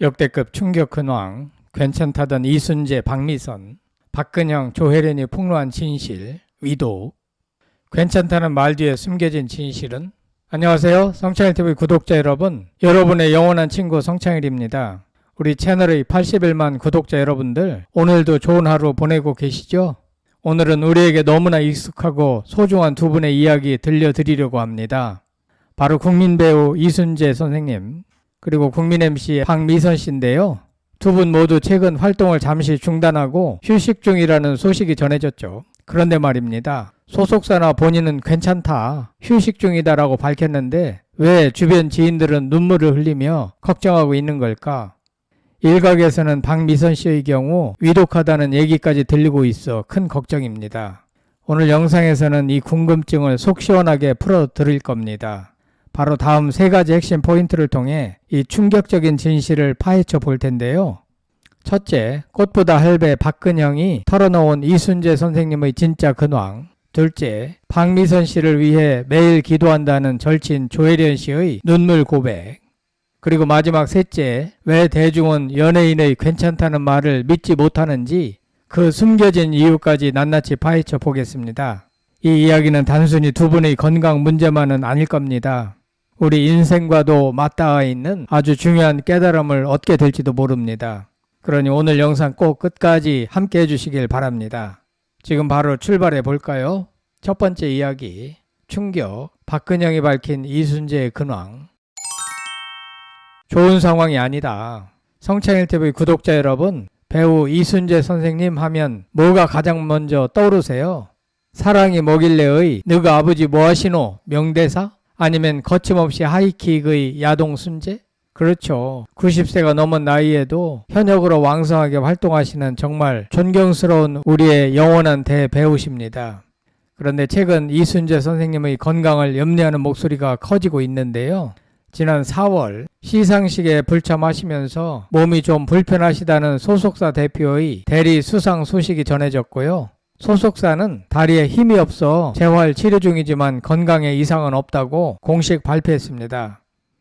역대급 충격 근황, 괜찮다던 이순재, 박미선, 박근형, 조혜련이 폭로한 진실, 위도, 괜찮다는 말 뒤에 숨겨진 진실은? 안녕하세요. 성창일TV 구독자 여러분. 여러분의 영원한 친구 성창일입니다. 우리 채널의 81만 구독자 여러분들, 오늘도 좋은 하루 보내고 계시죠? 오늘은 우리에게 너무나 익숙하고 소중한 두 분의 이야기 들려드리려고 합니다. 바로 국민 배우 이순재 선생님, 그리고 국민 MC 박미선 씨인데요. 두 분 모두 최근 활동을 잠시 중단하고 휴식 중이라는 소식이 전해졌죠. 그런데 말입니다. 소속사나 본인은 괜찮다, 휴식 중이다라고 밝혔는데 왜 주변 지인들은 눈물을 흘리며 걱정하고 있는 걸까? 일각에서는 박미선 씨의 경우 위독하다는 얘기까지 들리고 있어 큰 걱정입니다. 오늘 영상에서는 이 궁금증을 속 시원하게 풀어 드릴 겁니다. 바로 다음 세 가지 핵심 포인트를 통해 이 충격적인 진실을 파헤쳐 볼 텐데요. 첫째, 꽃보다 할배 박근형이 털어놓은 이순재 선생님의 진짜 근황. 둘째, 박미선 씨를 위해 매일 기도한다는 절친 조혜련 씨의 눈물 고백. 그리고 마지막 셋째, 왜 대중은 연예인의 괜찮다는 말을 믿지 못하는지 그 숨겨진 이유까지 낱낱이 파헤쳐 보겠습니다. 이 이야기는 단순히 두 분의 건강 문제만은 아닐 겁니다. 우리 인생과도 맞닿아 있는 아주 중요한 깨달음을 얻게 될지도 모릅니다. 그러니 오늘 영상 꼭 끝까지 함께 해주시길 바랍니다. 지금 바로 출발해 볼까요? 첫 번째 이야기, 충격, 박근영이 밝힌 이순재의 근황. 좋은 상황이 아니다. 성창일TV 구독자 여러분, 배우 이순재 선생님 하면 뭐가 가장 먼저 떠오르세요? 사랑이 뭐길래의 너가 아버지 뭐하시노? 명대사? 아니면 거침없이 하이킥의 야동 순재? 그렇죠. 90세가 넘은 나이에도 현역으로 왕성하게 활동하시는 정말 존경스러운 우리의 영원한 대배우십니다. 그런데 최근 이순재 선생님의 건강을 염려하는 목소리가 커지고 있는데요. 지난 4월 시상식에 불참하시면서 몸이 좀 불편하시다는 소속사 대표의 대리 수상 소식이 전해졌고요. 소속사는 다리에 힘이 없어 재활 치료 중이지만 건강에 이상은 없다고 공식 발표했습니다.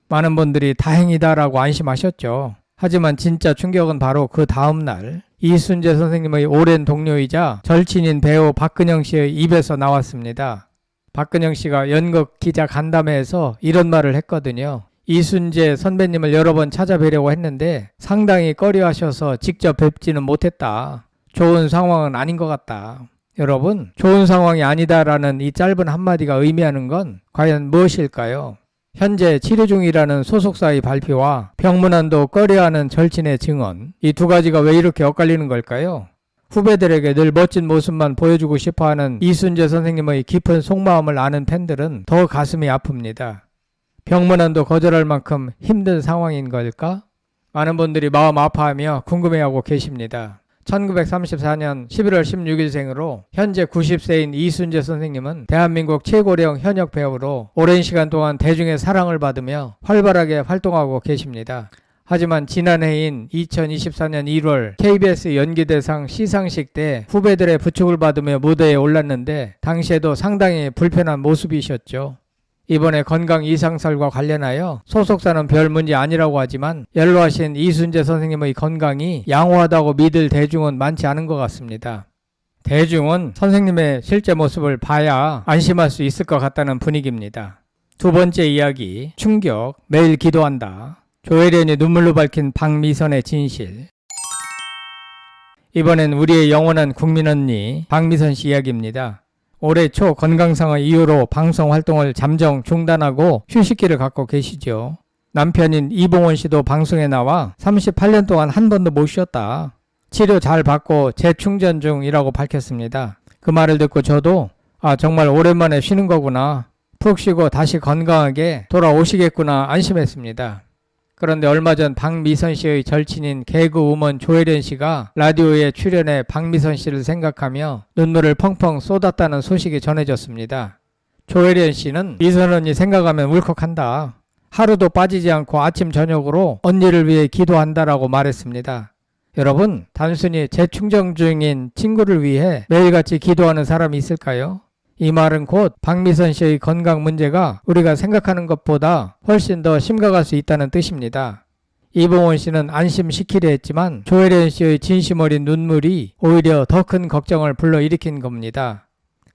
많은 분들이 다행이다라고 안심하셨죠. 하지만 진짜 충격은 바로 그 다음날 이순재 선생님의 오랜 동료이자 절친인 배우 박근영 씨의 입에서 나왔습니다. 박근영 씨가 연극 기자 간담회에서 이런 말을 했거든요. 이순재 선배님을 여러 번 찾아뵈려고 했는데 상당히 꺼려 하셔서 직접 뵙지는 못했다. 좋은 상황은 아닌 것 같다. 여러분, 좋은 상황이 아니다라는 이 짧은 한마디가 의미하는 건 과연 무엇일까요? 현재 치료 중이라는 소속사의 발표와 병문안도 꺼려하는 절친의 증언, 이 두 가지가 왜 이렇게 엇갈리는 걸까요? 후배들에게 늘 멋진 모습만 보여주고 싶어 하는 이순재 선생님의 깊은 속마음을 아는 팬들은 더 가슴이 아픕니다. 병문안도 거절할 만큼 힘든 상황인 걸까? 많은 분들이 마음 아파하며 궁금해하고 계십니다. 1934년 11월 16일생으로 현재 90세인 이순재 선생님은 대한민국 최고령 현역 배우로 오랜 시간 동안 대중의 사랑을 받으며 활발하게 활동하고 계십니다. 하지만 지난해인 2024년 1월 KBS 연기대상 시상식 때 후배들의 부축을 받으며 무대에 올랐는데 당시에도 상당히 불편한 모습이셨죠. 이번에 건강 이상설과 관련하여 소속사는 별 문제 아니라고 하지만 연로하신 이순재 선생님의 건강이 양호하다고 믿을 대중은 많지 않은 것 같습니다. 대중은 선생님의 실제 모습을 봐야 안심할 수 있을 것 같다는 분위기입니다. 두 번째 이야기, 충격, 매일 기도한다. 조혜련이 눈물로 밝힌 박미선의 진실. 이번엔 우리의 영원한 국민 언니 박미선 씨 이야기입니다. 올해 초 건강상의 이유로 방송 활동을 잠정 중단하고 휴식기를 갖고 계시죠. 남편인 이봉원 씨도 방송에 나와 38년 동안 한 번도 못 쉬었다. 치료 잘 받고 재충전 중이라고 밝혔습니다. 그 말을 듣고 저도 아 정말 오랜만에 쉬는 거구나. 푹 쉬고 다시 건강하게 돌아오시겠구나 안심했습니다. 그런데 얼마 전 박미선 씨의 절친인 개그우먼 조혜련 씨가 라디오에 출연해 박미선 씨를 생각하며 눈물을 펑펑 쏟았다는 소식이 전해졌습니다. 조혜련 씨는 미선 언니 생각하면 울컥한다. 하루도 빠지지 않고 아침 저녁으로 언니를 위해 기도한다라고 말했습니다. 여러분, 단순히 재충전 중인 친구를 위해 매일같이 기도하는 사람이 있을까요? 이 말은 곧 박미선 씨의 건강 문제가 우리가 생각하는 것보다 훨씬 더 심각할 수 있다는 뜻입니다. 이봉원 씨는 안심시키려 했지만 조혜련 씨의 진심 어린 눈물이 오히려 더 큰 걱정을 불러일으킨 겁니다.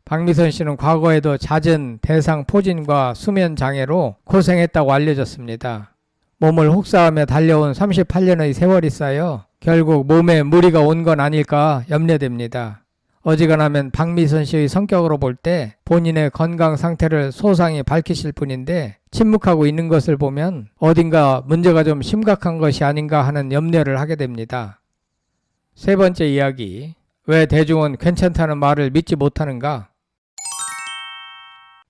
박미선 씨는 과거에도 잦은 대상 포진과 수면 장애로 고생했다고 알려졌습니다. 몸을 혹사하며 달려온 38년의 세월이 쌓여 결국 몸에 무리가 온 건 아닐까 염려됩니다. 어지간하면 박미선 씨의 성격으로 볼 때 본인의 건강 상태를 소상히 밝히실 뿐인데 침묵하고 있는 것을 보면 어딘가 문제가 좀 심각한 것이 아닌가 하는 염려를 하게 됩니다. 세 번째 이야기. 왜 대중은 괜찮다는 말을 믿지 못하는가?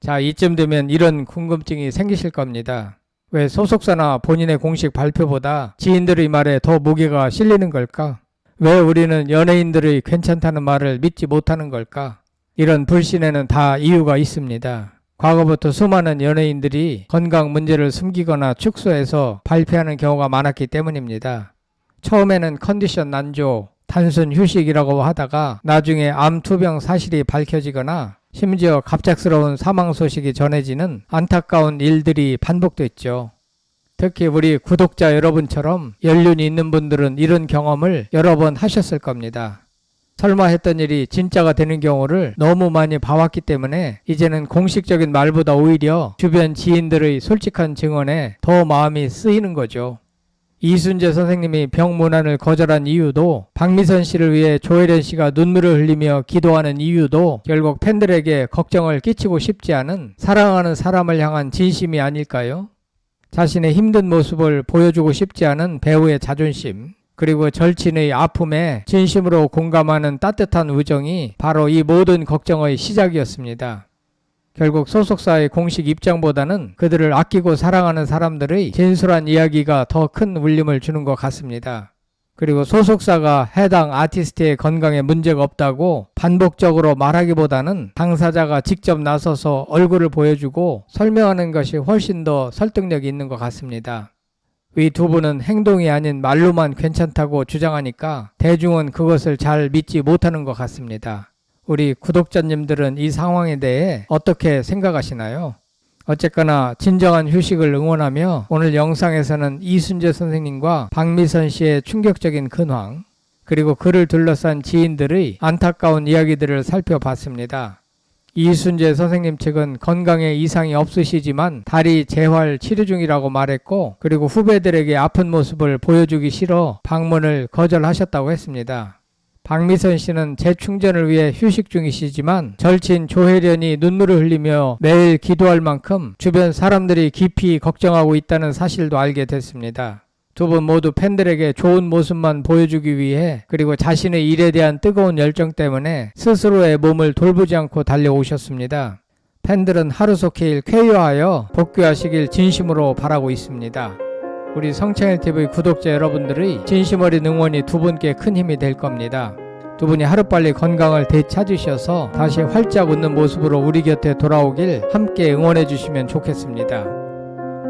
자, 이쯤 되면 이런 궁금증이 생기실 겁니다. 왜 소속사나 본인의 공식 발표보다 지인들의 말에 더 무게가 실리는 걸까? 왜 우리는 연예인들의 괜찮다는 말을 믿지 못하는 걸까? 이런 불신에는 다 이유가 있습니다. 과거부터 수많은 연예인들이 건강 문제를 숨기거나 축소해서 발표하는 경우가 많았기 때문입니다. 처음에는 컨디션 난조, 단순 휴식이라고 하다가 나중에 암 투병 사실이 밝혀지거나 심지어 갑작스러운 사망 소식이 전해지는 안타까운 일들이 반복됐죠. 특히 우리 구독자 여러분처럼 연륜이 있는 분들은 이런 경험을 여러 번 하셨을 겁니다. 설마 했던 일이 진짜가 되는 경우를 너무 많이 봐왔기 때문에 이제는 공식적인 말보다 오히려 주변 지인들의 솔직한 증언에 더 마음이 쓰이는 거죠. 이순재 선생님이 병문안을 거절한 이유도 박미선 씨를 위해 조혜련 씨가 눈물을 흘리며 기도하는 이유도 결국 팬들에게 걱정을 끼치고 싶지 않은 사랑하는 사람을 향한 진심이 아닐까요? 자신의 힘든 모습을 보여주고 싶지 않은 배우의 자존심, 그리고 절친의 아픔에 진심으로 공감하는 따뜻한 우정이 바로 이 모든 걱정의 시작이었습니다. 결국 소속사의 공식 입장보다는 그들을 아끼고 사랑하는 사람들의 진솔한 이야기가 더 큰 울림을 주는 것 같습니다. 그리고 소속사가 해당 아티스트의 건강에 문제가 없다고 반복적으로 말하기보다는 당사자가 직접 나서서 얼굴을 보여주고 설명하는 것이 훨씬 더 설득력이 있는 것 같습니다. 이두 분은 행동이 아닌 말로만 괜찮다고 주장하니까 대중은 그것을 잘 믿지 못하는 것 같습니다. 우리 구독자님들은 이 상황에 대해 어떻게 생각하시나요? 어쨌거나 진정한 휴식을 응원하며 오늘 영상에서는 이순재 선생님과 박미선 씨의 충격적인 근황 그리고 그를 둘러싼 지인들의 안타까운 이야기들을 살펴봤습니다. 이순재 선생님 측은 건강에 이상이 없으시지만 다리 재활 치료 중이라고 말했고 그리고 후배들에게 아픈 모습을 보여주기 싫어 방문을 거절하셨다고 했습니다. 박미선 씨는 재충전을 위해 휴식 중이시지만 절친 조혜련이 눈물을 흘리며 매일 기도할 만큼 주변 사람들이 깊이 걱정하고 있다는 사실도 알게 됐습니다. 두 분 모두 팬들에게 좋은 모습만 보여주기 위해 그리고 자신의 일에 대한 뜨거운 열정 때문에 스스로의 몸을 돌보지 않고 달려오셨습니다. 팬들은 하루속히 쾌유하여 복귀하시길 진심으로 바라고 있습니다. 우리 성창일TV 구독자 여러분들의 진심 어린 응원이 두 분께 큰 힘이 될 겁니다. 두 분이 하루빨리 건강을 되찾으셔서 다시 활짝 웃는 모습으로 우리 곁에 돌아오길 함께 응원해 주시면 좋겠습니다.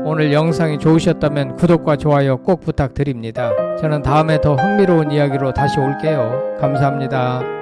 오늘 영상이 좋으셨다면 구독과 좋아요 꼭 부탁드립니다. 저는 다음에 더 흥미로운 이야기로 다시 올게요. 감사합니다.